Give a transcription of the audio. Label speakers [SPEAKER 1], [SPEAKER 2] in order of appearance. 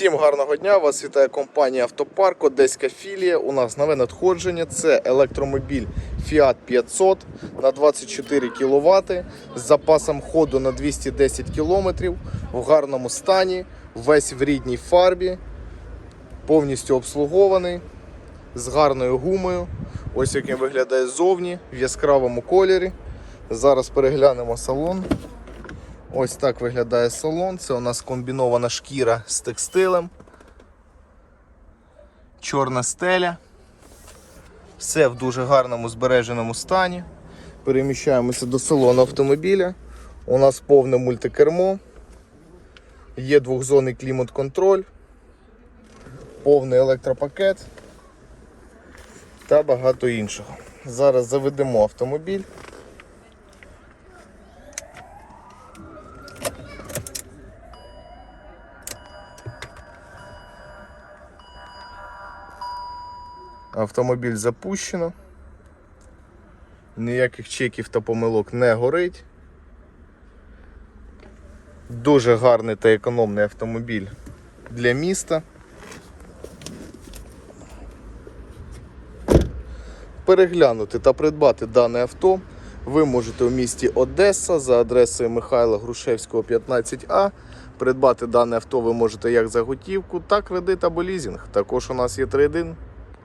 [SPEAKER 1] Всім гарного дня! Вас вітає компанія Автопарк, Одеська філія. У нас нове надходження. Це електромобіль Fiat 500 на 24 кВт з запасом ходу на 210 км в гарному стані, весь в рідній фарбі, повністю обслугований, з гарною гумою. Ось як він виглядає ззовні в яскравому кольорі. Зараз переглянемо салон. Ось так виглядає салон. Це у нас комбінована шкіра з текстилем. Чорна стеля. Все в дуже гарному збереженому стані. Переміщаємося до салону автомобіля. У нас повне мультикермо. Є двохзонний клімат-контроль, повний електропакет та багато іншого. Зараз заведемо автомобіль. Автомобіль запущено. Ніяких чеків та помилок не горить. Дуже гарний та економний автомобіль для міста. Переглянути та придбати дане авто ви можете у місті Одеса за адресою Михайла Грушевського, 15А. Придбати дане авто ви можете як за готівку, так кредит або лізинг. Також у нас є трейдин.